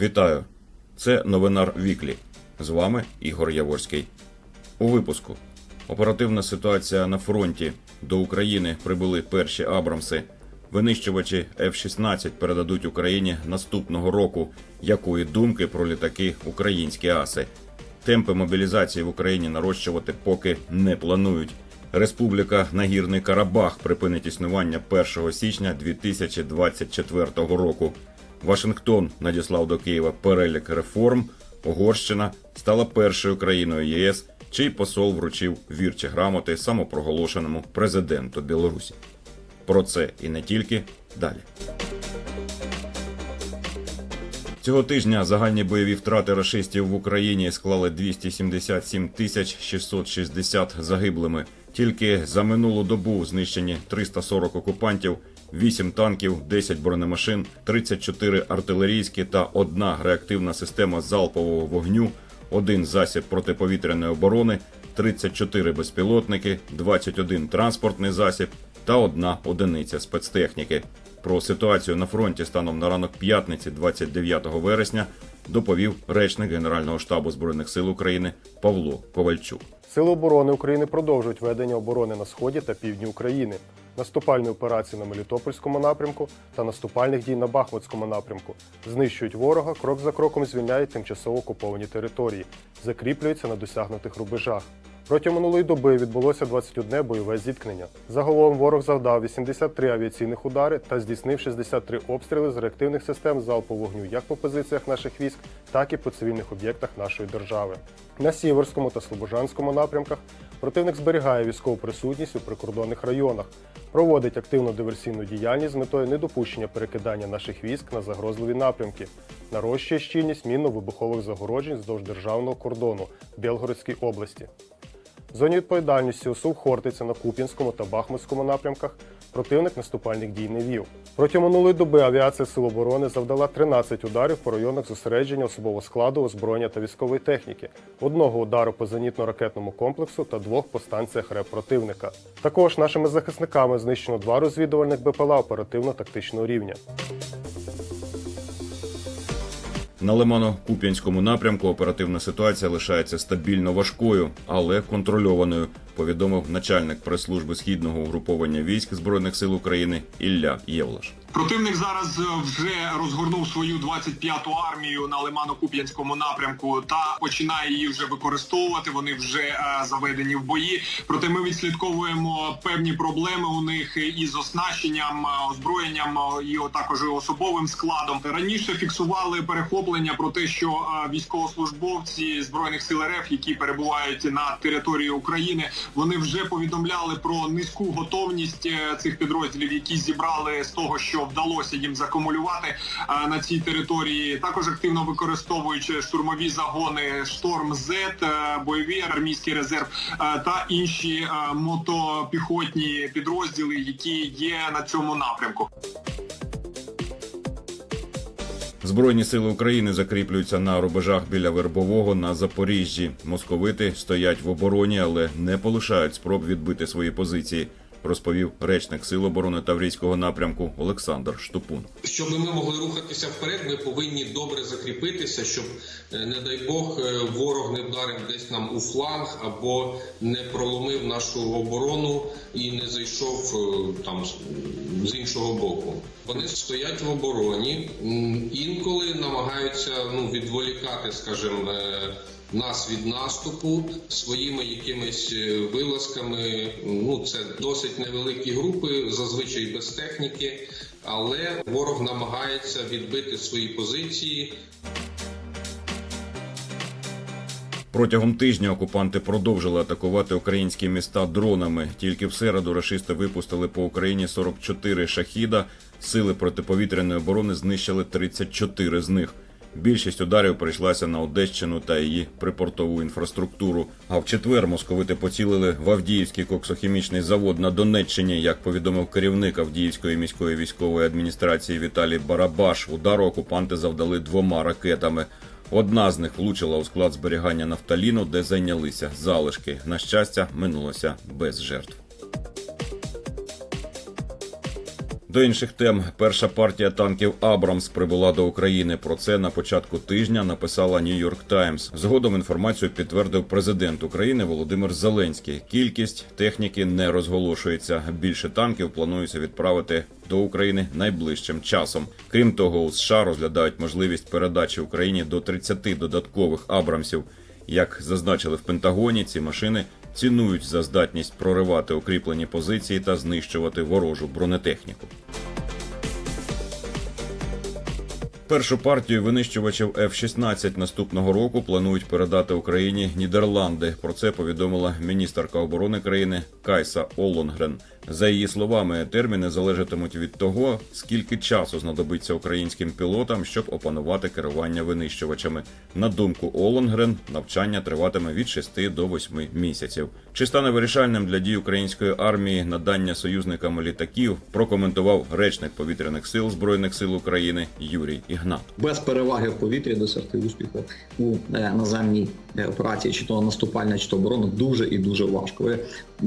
Вітаю! Це новинар Віклі. З вами Ігор Яворський. У випуску оперативна ситуація на фронті. До України прибули перші Абрамси. Винищувачі F-16 передадуть Україні наступного року. Якої думки про літаки українські аси? Темпи мобілізації в Україні нарощувати поки не планують. Республіка Нагірний Карабах припинить існування 1 січня 2024 року. Вашингтон надіслав до Києва перелік реформ. Угорщина стала першою країною ЄС, чий посол вручив вірчі грамоти самопроголошеному президенту Білорусі. Про це і не тільки далі. Цього тижня загальні бойові втрати рашистів в Україні склали 277 тисяч 660 загиблими. Тільки за минулу добу знищені 340 окупантів, 8 танків, 10 бронемашин, 34 артилерійські та одна реактивна система залпового вогню, один засіб протиповітряної оборони, 34 безпілотники, 21 транспортний засіб та одна одиниця спецтехніки. Про ситуацію на фронті станом на ранок п'ятниці, 29 вересня, доповів речник Генерального штабу збройних сил України Павло Ковальчук. Сили оборони України продовжують ведення оборони на сході та півдні України, наступальні операції на Мелітопольському напрямку та наступальних дій на Бахмутському напрямку. Знищують ворога, крок за кроком звільняють тимчасово окуповані території, закріплюються на досягнутих рубежах. Протягом минулої доби відбулося 21 бойове зіткнення. Загалом ворог завдав 83 авіаційних удари та здійснив 63 обстріли з реактивних систем залпового вогню як по позиціях наших військ, так і по цивільних об'єктах нашої держави. На Сіверському та Слобожанському напрямках противник зберігає військову присутність у прикордонних районах, проводить активну диверсійну діяльність з метою недопущення перекидання наших військ на загрозливі напрямки, нарощує щільність мінно-вибухових загороджень вздовж державного кордону в Білгородській області. Зоні відповідальності ОСУ Хортиця на Куп'янському та Бахмутському напрямках противник наступальних дій не вів. Протягом минулої доби авіація Сил оборони завдала 13 ударів по районах зосередження особового складу, озброєння та військової техніки, одного удару по зенітно-ракетному комплексу та двох по станціях РЕП противника. Також нашими захисниками знищено два розвідувальних БПЛА оперативно-тактичного рівня. На Лимано-Куп'янському напрямку оперативна ситуація лишається стабільно важкою, але контрольованою, повідомив начальник прес-служби східного угруповання військ збройних сил України Ілля Євлаш. Противник зараз е, вже розгорнув свою 25-ту армію на Лимано-Куп'янському напрямку та починає її вже використовувати. Вони вже е, заведені в бої. Проте ми відслідковуємо певні проблеми у них із оснащенням, е, озброєнням і також особовим складом. Раніше фіксували перехоплення про те, що військовослужбовці збройних сил РФ, які перебувають на території України, вони вже повідомляли про низьку готовність е, цих підрозділів, які зібрали з того, що вдалося їм закумулювати на цій території. Також активно використовуючи штурмові загони Шторм З, е, бойові армійський резерв е, та інші мотопіхотні підрозділи, які є на цьому напрямку. Збройні сили України закріплюються на рубежах біля Вербового на Запоріжжі. Московити стоять в обороні, але не полишають спроб відбити свої позиції. Розповів речник Сил оборони Таврійського напрямку Олександр Штупун. Щоб ми могли рухатися вперед, ми повинні добре закріпитися, щоб, е, не дай Бог, е, ворог не вдарив десь нам у фланг або не проломив нашу оборону і не зайшов е, там з- іншого боку. Вони стоять в обороні, інколи намагаються ну, відволікати, скажімо, нас від наступу своїми якимись е, вилазками. Ну це досить невеликі групи, зазвичай без техніки, але ворог намагається відбити свої позиції. Протягом тижня окупанти продовжили атакувати українські міста дронами. Тільки в середу рашисти випустили по Україні 44 шахіда. Сили протиповітряної оборони знищили 34 з них. Більшість ударів прийшлася на Одещину та її припортову інфраструктуру. А в четвер московити поцілили в Авдіївський коксохімічний завод на Донеччині. Як повідомив керівник Авдіївської міської військової адміністрації Віталій Барабаш, удару окупанти завдали двома ракетами. Одна з них влучила у склад зберігання нафталіну, де зайнялися залишки. На щастя, минулося без жертв. До інших тем, перша партія танків Абрамс прибула до України. Про це на початку тижня написала Нью-Йорк Таймс. Згодом інформацію підтвердив президент України Володимир Зеленський. Кількість техніки не розголошується. Більше танків планується відправити до України найближчим часом. Крім того, у США розглядають можливість передачі Україні до 30 додаткових Абрамсів. Як зазначили в Пентагоні, ці машини цінують за здатність проривати укріплені позиції та знищувати ворожу бронетехніку. Першу партію винищувачів F-16 наступного року планують передати Україні Нідерланди. Про це повідомила міністерка оборони країни Кайса Олонгрен. За її словами, терміни залежатимуть від того, скільки часу знадобиться українським пілотам, щоб опанувати керування винищувачами. На думку Олонгрен, навчання триватиме від 6 до 8 місяців. Чи стане вирішальним для дій української армії надання союзникам літаків? Прокоментував речник повітряних сил збройних сил України Юрій Ігнат. без переваги в повітрі досягти успіху у е, наземній е, операції, чи то наступальна, чи то оборона, дуже і дуже важко. Ви-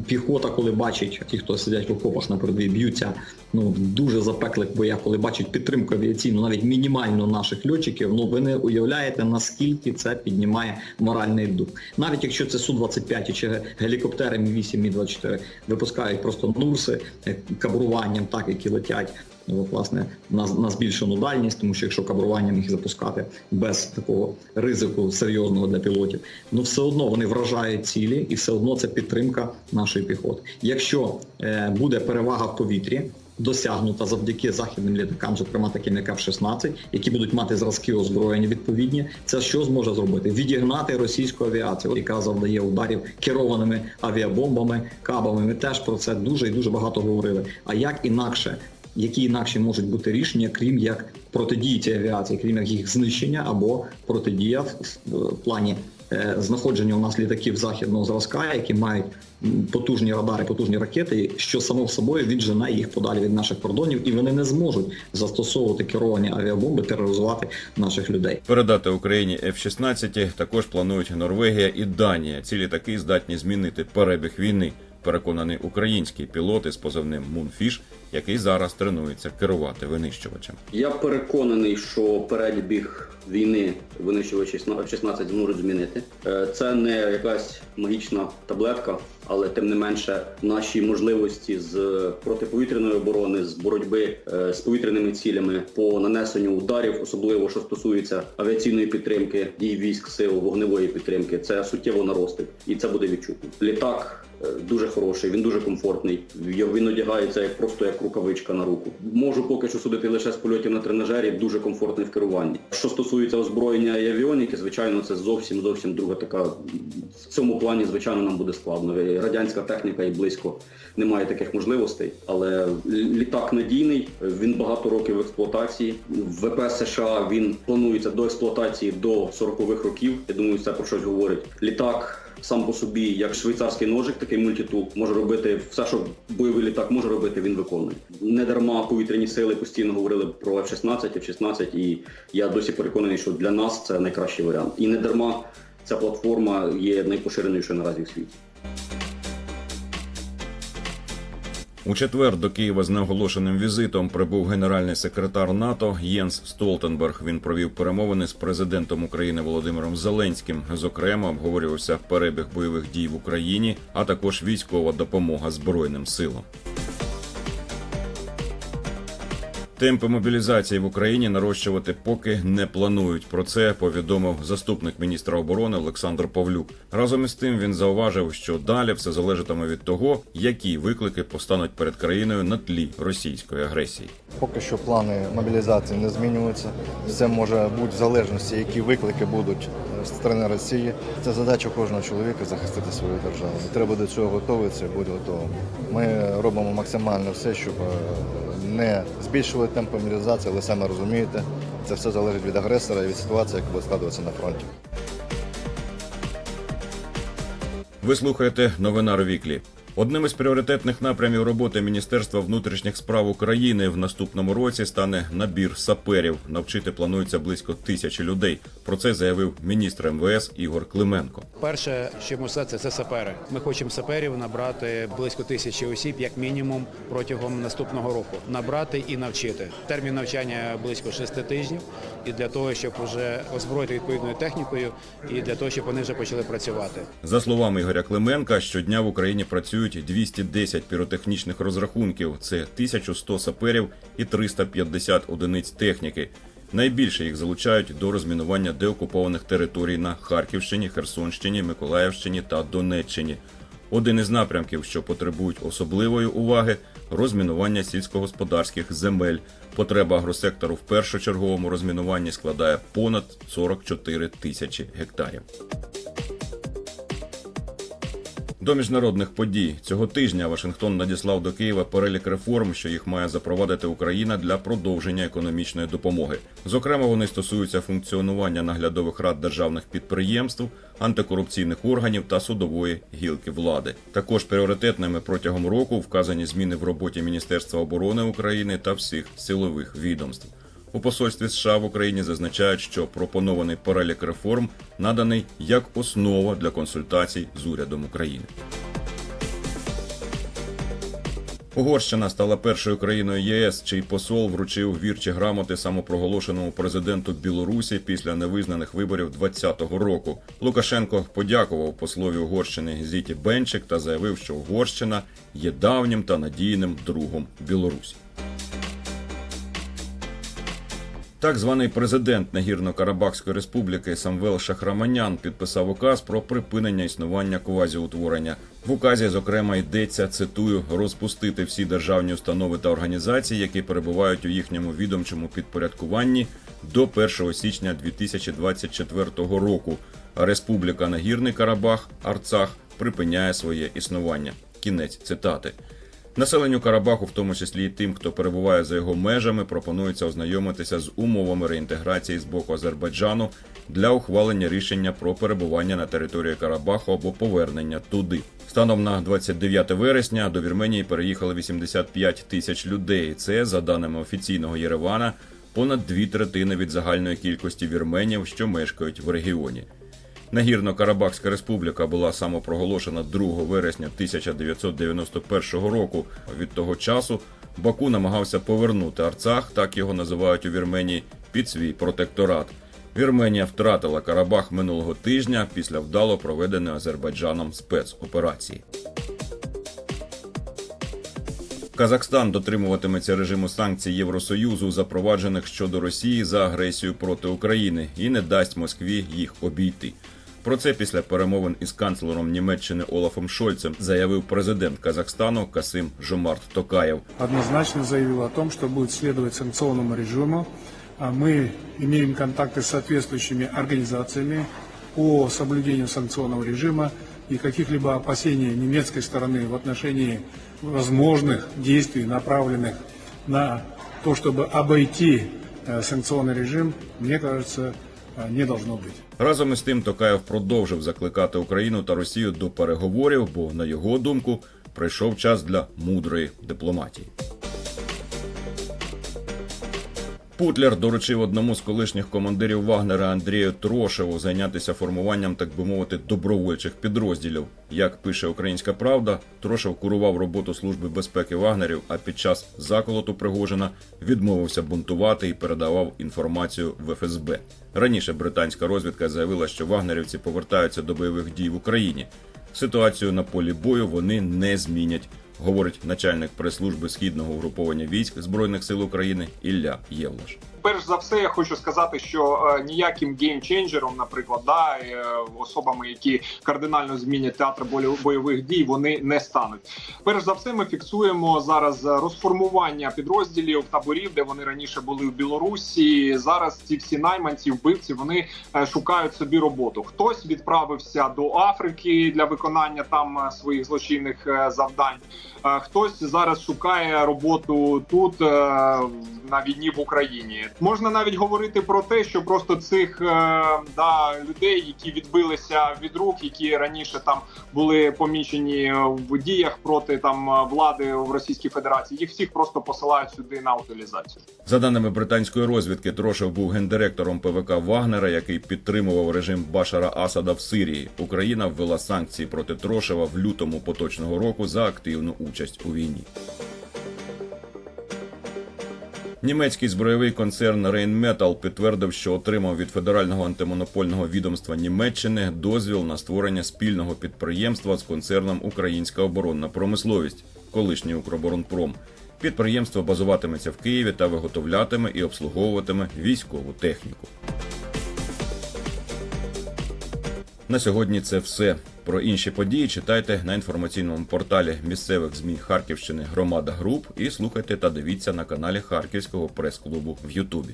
Піхота, коли бачить, ті, хто сидять в окопах на б'ються ну дуже запеклих боях, коли бачать підтримку авіаційну, навіть мінімальну наших льотчиків, ну ви не уявляєте наскільки це піднімає моральний дух. Навіть якщо це су 25 чи гелікоптери Мі 8 Мі 24 випускають просто нурси е, кабруванням, так які летять. От, власне, на, на збільшену дальність, тому що якщо кабруванням їх запускати без такого ризику серйозного для пілотів, ну все одно вони вражають цілі, і все одно це підтримка нашої піхоти. Якщо е, буде перевага в повітрі. Досягнута завдяки західним літакам, зокрема таким як F-16, які будуть мати зразки озброєння відповідні. Це що зможе зробити? Відігнати російську авіацію, яка завдає ударів керованими авіабомбами, кабами. Ми теж про це дуже і дуже багато говорили. А як інакше які інакші можуть бути рішення, крім як протидії цій авіації, крім як їх знищення або протидія в, в плані е, знаходження у нас літаків західного зразка, які мають потужні радари, потужні ракети, що само собою віджене їх подалі від наших кордонів, і вони не зможуть застосовувати керовані авіабомби, тероризувати наших людей. Передати Україні F-16 також планують Норвегія і Данія. Ці літаки здатні змінити перебіг війни. Переконаний український пілот із позивним Мунфіш, який зараз тренується керувати винищувачем. Я переконаний, що перебіг війни винищувачі F-16 зможуть змінити. Е, Це не якась магічна таблетка, але тим не менше наші можливості з протиповітряної оборони, з боротьби е, з повітряними цілями по нанесенню ударів, особливо що стосується авіаційної підтримки дій військ сил вогневої підтримки, це суттєво наростить, і це буде відчутно. Літак е, дуже хороший, він дуже комфортний. Він одягається як просто як рукавичка на руку. Можу поки що судити лише з польотів на тренажері, дуже комфортний в керуванні. Що стосується озброєння і авіоніки, звичайно, це зовсім зовсім друга така. В цьому плані, звичайно, нам буде складно. Радянська техніка і близько немає таких можливостей, але літак надійний, він багато років в експлуатації. В ВПС США він планується до експлуатації до 40-х років. Я думаю, це про щось говорить. Літак сам по собі, як швейцарський ножик, такий мультитул, може робити все, що бойовий літак може робити, він виконує. Не дарма повітряні сили постійно говорили про F-16, F-16, і я досі переконаний, що для нас це найкращий варіант. І не дарма ця платформа є найпоширенішою наразі в світі. У четвер до Києва з неоголошеним візитом прибув генеральний секретар НАТО Єнс Столтенберг. Він провів перемовини з президентом України Володимиром Зеленським. Зокрема, обговорювався перебіг бойових дій в Україні, а також військова допомога Збройним силам. Темпи мобілізації в Україні нарощувати поки не планують. Про це повідомив заступник міністра оборони Олександр Павлюк. Разом із тим він зауважив, що далі все залежатиме від того, які виклики постануть перед країною на тлі російської агресії. Поки що плани мобілізації не змінюються. Все може бути в залежності, які виклики будуть з сторони Росії. Це задача кожного чоловіка захистити свою державу. Треба до цього готуватися, бути готовим. Ми робимо максимально все, щоб е, не збільшували темп мобілізації, але саме розумієте, це все залежить від агресора і від ситуації, яка буде складуватися на фронті. Ви слухаєте новина Віклі. Одним із пріоритетних напрямів роботи Міністерства внутрішніх справ України в наступному році стане набір саперів. Навчити планується близько тисячі людей. Про це заявив міністр МВС Ігор Клименко. Перше, що ми все це, це сапери. Ми хочемо саперів набрати близько тисячі осіб, як мінімум, протягом наступного року. Набрати і навчити. Термін навчання близько шести тижнів, і для того, щоб вже озброїти відповідною технікою, і для того, щоб вони вже почали працювати. За словами Ігоря Клименка, щодня в Україні працюють 210 піротехнічних розрахунків. Це 1100 саперів і 350 одиниць техніки. Найбільше їх залучають до розмінування деокупованих територій на Харківщині, Херсонщині, Миколаївщині та Донеччині. Один із напрямків, що потребують особливої уваги розмінування сільськогосподарських земель. Потреба агросектору в першочерговому розмінуванні складає понад 44 тисячі гектарів. До міжнародних подій цього тижня Вашингтон надіслав до Києва перелік реформ, що їх має запровадити Україна для продовження економічної допомоги. Зокрема, вони стосуються функціонування наглядових рад державних підприємств, антикорупційних органів та судової гілки влади. Також пріоритетними протягом року вказані зміни в роботі Міністерства оборони України та всіх силових відомств. У посольстві США в Україні зазначають, що пропонований перелік реформ наданий як основа для консультацій з урядом України. Угорщина стала першою країною ЄС, чий посол вручив вірчі грамоти самопроголошеному президенту Білорусі після невизнаних виборів 2020 року. Лукашенко подякував послові Угорщини Зіті Бенчик та заявив, що Угорщина є давнім та надійним другом Білорусі. Так званий президент Нагірно-Карабахської республіки Самвел Шахраманян підписав указ про припинення існування квазіутворення. В указі, зокрема, йдеться цитую розпустити всі державні установи та організації, які перебувають у їхньому відомчому підпорядкуванні до 1 січня 2024 року. А Республіка Нагірний Карабах Арцах припиняє своє існування. Кінець цитати. Населенню Карабаху, в тому числі і тим, хто перебуває за його межами, пропонується ознайомитися з умовами реінтеграції з боку Азербайджану для ухвалення рішення про перебування на території Карабаху або повернення туди. Станом на 29 вересня до Вірменії переїхали 85 тисяч людей. Це за даними офіційного Єревана, понад дві третини від загальної кількості вірменів, що мешкають в регіоні. Нагірно-Карабахська республіка була самопроголошена 2 вересня 1991 року. Від того часу Баку намагався повернути Арцах, так його називають у Вірменії, під свій протекторат. Вірменія втратила Карабах минулого тижня після вдало проведеної Азербайджаном спецоперації. Казахстан дотримуватиметься режиму санкцій Євросоюзу, запроваджених щодо Росії за агресію проти України, і не дасть Москві їх обійти. Про це після перемовин із канцлером Німеччини Олафом Шольцем заявив президент Казахстану Касим Жомарт Токаєв. однозначно заявил о том, что будет следовать санкционному режиму. А Мы имеем контакты с соответствующими организациями по соблюдению санкционного режима и каких-либо опасений немецкой стороны в отношении возможных действий, направленных на то, чтобы обойти э, санкционный режим, мне кажется, э, не должно бути. Разом із тим Токаєв продовжив закликати Україну та Росію до переговорів, бо на його думку прийшов час для мудрої дипломатії. Путлер доручив одному з колишніх командирів Вагнера Андрію Трошеву зайнятися формуванням, так би мовити, добровольчих підрозділів. Як пише Українська Правда, Трошев курував роботу служби безпеки Вагнерів, а під час заколоту Пригожина відмовився бунтувати і передавав інформацію в ФСБ. Раніше британська розвідка заявила, що вагнерівці повертаються до бойових дій в Україні. Ситуацію на полі бою вони не змінять, говорить начальник прес-служби східного угруповання військ збройних сил України Ілля Євлаш. Перш за все, я хочу сказати, що е, ніяким геймченджером, наприклад, да, е, особами, які кардинально змінять театр бойових дій, вони не стануть. Перш за все, ми фіксуємо зараз розформування підрозділів таборів, де вони раніше були в Білорусі. Зараз ці всі найманці, вбивці, вони е, шукають собі роботу. Хтось відправився до Африки для виконання там своїх злочинних завдань. Хтось зараз шукає роботу тут е, на війні в Україні. Можна навіть говорити про те, що просто цих е, да, людей, які відбилися від рук, які раніше там були помічені в діях проти там влади в Російській Федерації, їх всіх просто посилають сюди на утилізацію. За даними британської розвідки, Трошев був гендиректором ПВК Вагнера, який підтримував режим Башара Асада в Сирії. Україна ввела санкції проти Трошева в лютому поточного року за активну участь у війні. Німецький збройовий концерн Rheinmetall підтвердив, що отримав від федерального антимонопольного відомства Німеччини дозвіл на створення спільного підприємства з концерном Українська оборонна промисловість, колишній Укроборонпром. Підприємство базуватиметься в Києві та виготовлятиме і обслуговуватиме військову техніку. На сьогодні це все. Про інші події читайте на інформаційному порталі місцевих ЗМІ Харківщини Громада Груп і слухайте та дивіться на каналі Харківського прес-клубу в Ютубі.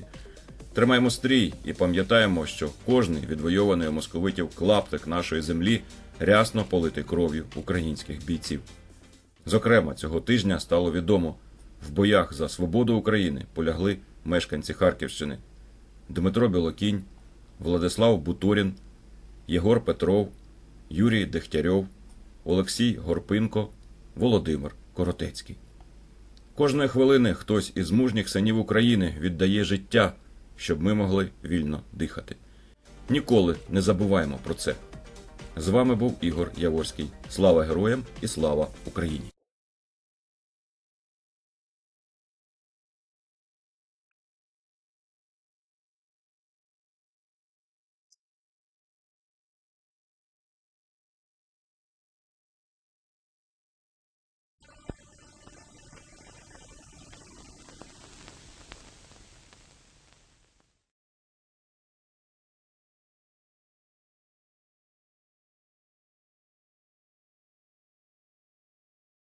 Тримаємо стрій і пам'ятаємо, що кожний відвойований у московитів клаптик нашої землі рясно политий кров'ю українських бійців. Зокрема, цього тижня стало відомо, в боях за свободу України полягли мешканці Харківщини Дмитро Білокінь, Владислав Буторін, Єгор Петров, Юрій Дегтярьов, Олексій Горпинко, Володимир Коротецький. Кожної хвилини хтось із мужніх синів України віддає життя, щоб ми могли вільно дихати. Ніколи не забуваємо про це. З вами був Ігор Яворський. Слава героям і слава Україні!